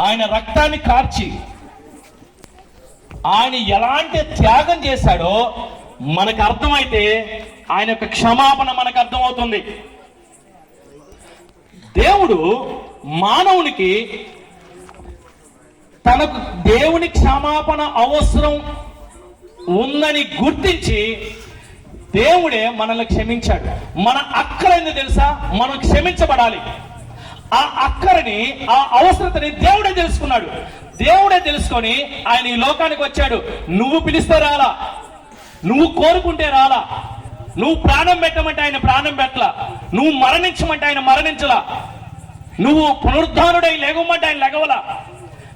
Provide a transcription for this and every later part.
ఆయన రక్తాన్ని కార్చి ఆయన ఎలాంటి త్యాగం చేశాడో మనకు అర్థమైతే ఆయన యొక్క క్షమాపణ మనకు అర్థమవుతుంది. దేవుడు మానవునికి తనకు దేవుని క్షమాపణ అవసరం ఉందని గుర్తించి దేవుడే మనల్ని క్షమించాడు. మన అక్కరైంది తెలుసా? మనం క్షమించబడాలి. ఆ అక్కరని ఆ అవసరతని దేవుడే తెలుసుకున్నాడు. దేవుడే తెలుసుకొని ఆయన ఈ లోకానికి వచ్చాడు. నువ్వు పిలిస్తే రాలా. నువ్వు కోరుకుంటే రాలా. నువ్వు ప్రాణం పెట్టమంటే ఆయన ప్రాణం పెట్టలా. నువ్వు మరణించమంటే ఆయన మరణించలా. నువ్వు పునరుద్ధానుడై లేగమంటే ఆయన లెగవలా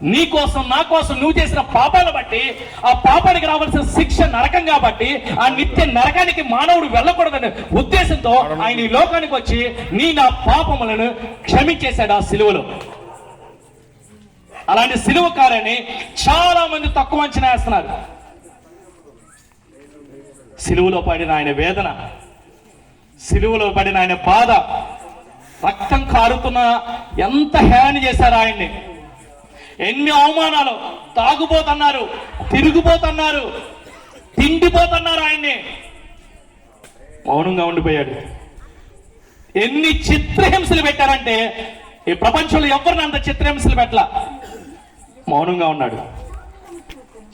నీ కోసం నా కోసం నువ్వు చేసిన పాపాలు బట్టి ఆ పాపానికి రావాల్సిన శిక్ష నరకం కాబట్టి ఆ నిత్య నరకానికి మానవుడు వెళ్ళకూడదనే ఉద్దేశంతో ఆయన ఈ లోకానికి వచ్చి నీ నా పాపములను క్షమించేశాడు ఆ సిలువలో. అలాంటి సిలువ కార్యాన్ని చాలా మంది తక్కువ అంచనా వేస్తున్నారు. సిలువలో పడిన ఆయన వేదన సిలువలో పడిన ఆయన బాధ రక్తం కారుతున్న ఎంత హేళన చేశారు ఆయన్ని. ఎన్ని అవమానాలు. తాగుపోతున్నారు తిరిగిపోతున్నారు తిండిపోతున్నారు ఆయన్ని. మౌనంగా ఉండిపోయాడు. ఎన్ని చిత్రహింసలు పెట్టారంటే ఈ ప్రపంచంలో ఎవరిని అంత చిత్రహింసలు పెట్టలా? మౌనంగా ఉన్నాడు.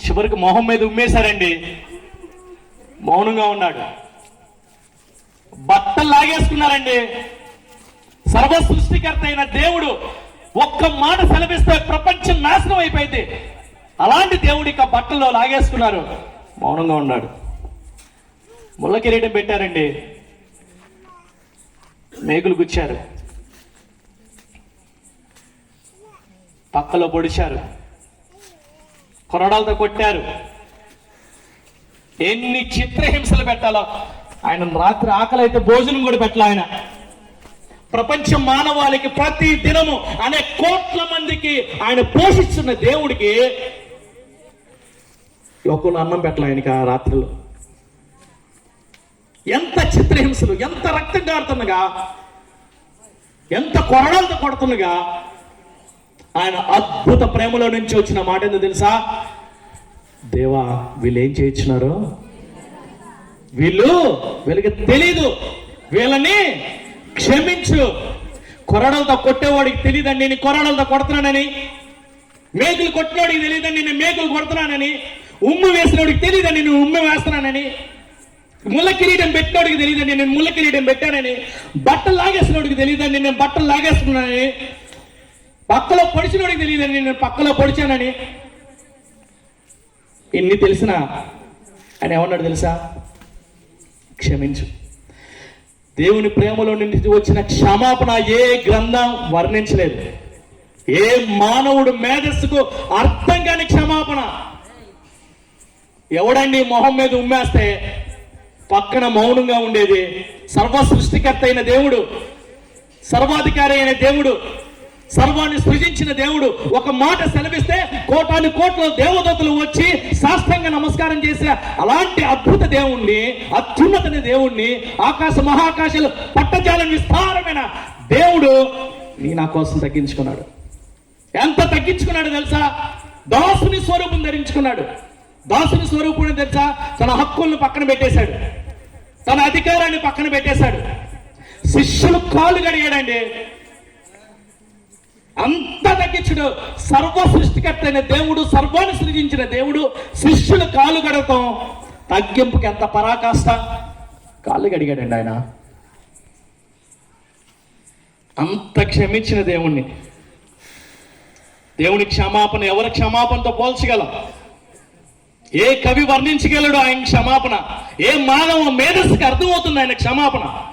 చివరికి మొహం మీద ఉమ్మేశారండి. మౌనంగా ఉన్నాడు. బట్టలు లాగేసుకున్నారండి. సర్వ సృష్టికర్త అయిన దేవుడు ఒక్క మాట సెలవిస్తే ప్రపంచం నాశనం అయిపోయింది. అలాంటి దేవుడి యొక్క బట్టల్లో లాగేసుకున్నారు. మౌనంగా ఉన్నాడు. ముళ్ళ కిరీటం పెట్టారండి. మేకులు గుచ్చారు. పక్కలో పొడిచారు. కొరడాలతో కొట్టారు. ఎన్ని చిత్రహింసలు పెట్టాలో. ఆయన రాత్రి ఆకలి అయితే భోజనం కూడా పెట్టాల ఆయన. ప్రపంచ మానవాళికి ప్రతి దినము అనే కోట్ల మందికి ఆయన పోషిస్తున్న దేవుడికి ఒకళ్ళు అన్నం పెట్టలే ఆయనకి ఆ రాత్రిలో. ఎంత చిత్రహింసలు ఎంత రక్తం కారుతుండగా ఎంత కొరడాలతో కొడుతుండగా ఆయన అద్భుత ప్రేమలో నుంచి వచ్చిన మాట ఏందో తెలుసా? దేవా వీళ్ళు ఏం చేయించినారు వీళ్ళు వీళ్ళకి తెలీదు. వీళ్ళని క్షమించు. కొరడలతో కొట్టేవాడికి తెలియదండి నేను కొరడలతో కొడుతున్నానని. మేకులు కొట్టినోడికి తెలియదండి నేను మేకులు కొడుతున్నానని. ఉమ్ము వేసినోడికి తెలియదండి నేను ఉమ్ము వేస్తున్నానని. ముళ్ళ కిరీటం పెట్టినోడికి తెలియదండి నేను ముళ్ళ కిరీటం పెట్టానని. బట్టలు లాగేసినోడికి తెలియదండి నేను బట్టలు లాగేస్తున్నానని. పక్కలో పొడిచినోడికి తెలియదండి నేను పక్కలో పొడిచానని. ఇన్ని తెలిసిన? ఆయన ఏమన్నాడు తెలుసా? క్షమించు. దేవుని ప్రేమలో నుండి వచ్చిన క్షమాపణ ఏ గ్రంథం వర్ణించలేదు. ఏ మానవుడు మేధస్సుకు అర్థం కాని క్షమాపణ. ఎవడండి మొహం మీద ఉమ్మేస్తే పక్కన మౌనంగా ఉండేది? సర్వ సృష్టికర్త అయిన దేవుడు సర్వాధికారి అయిన దేవుడు సర్వాన్ని సృజించిన దేవుడు ఒక మాట సెలవిస్తే కోటాను కోట్ల దేవదూతలు వచ్చి శాస్త్రంగా నమస్కారం చేసే అలాంటి అద్భుత దేవుణ్ణి అత్యున్నతని దేవుణ్ణి ఆకాశ మహాకాశాలు పట్టజాలం విస్తారమైన దేవుడు నీ నా కోసం తగ్గించుకున్నాడు. ఎంత తగ్గించుకున్నాడు తెలుసా? దాసుని స్వరూపం ధరించుకున్నాడు. దాసుని స్వరూపుని తెలుసా? తన హక్కులను పక్కన పెట్టేశాడు. తన అధికారాన్ని పక్కన పెట్టేశాడు. శిష్యులు కాలు గడిగాడండి అంత తగ్గించుడు. సర్వ సృష్టికర్త అయిన దేవుడు సర్వాన్ని సృజించిన దేవుడు శిష్యులు కాలు గడటం తగ్గింపుకి ఎంత పరాకాష్ట? కాళ్ళు గడిగాడండి ఆయన. అంత క్షమించిన దేవుణ్ణి. దేవుని క్షమాపణ ఎవరి క్షమాపణతో పోల్చగలం? ఏ కవి వర్ణించగలడు ఆయన క్షమాపణ? ఏ మానవ మేధస్సుకి అర్థమవుతుంది ఆయన క్షమాపణ?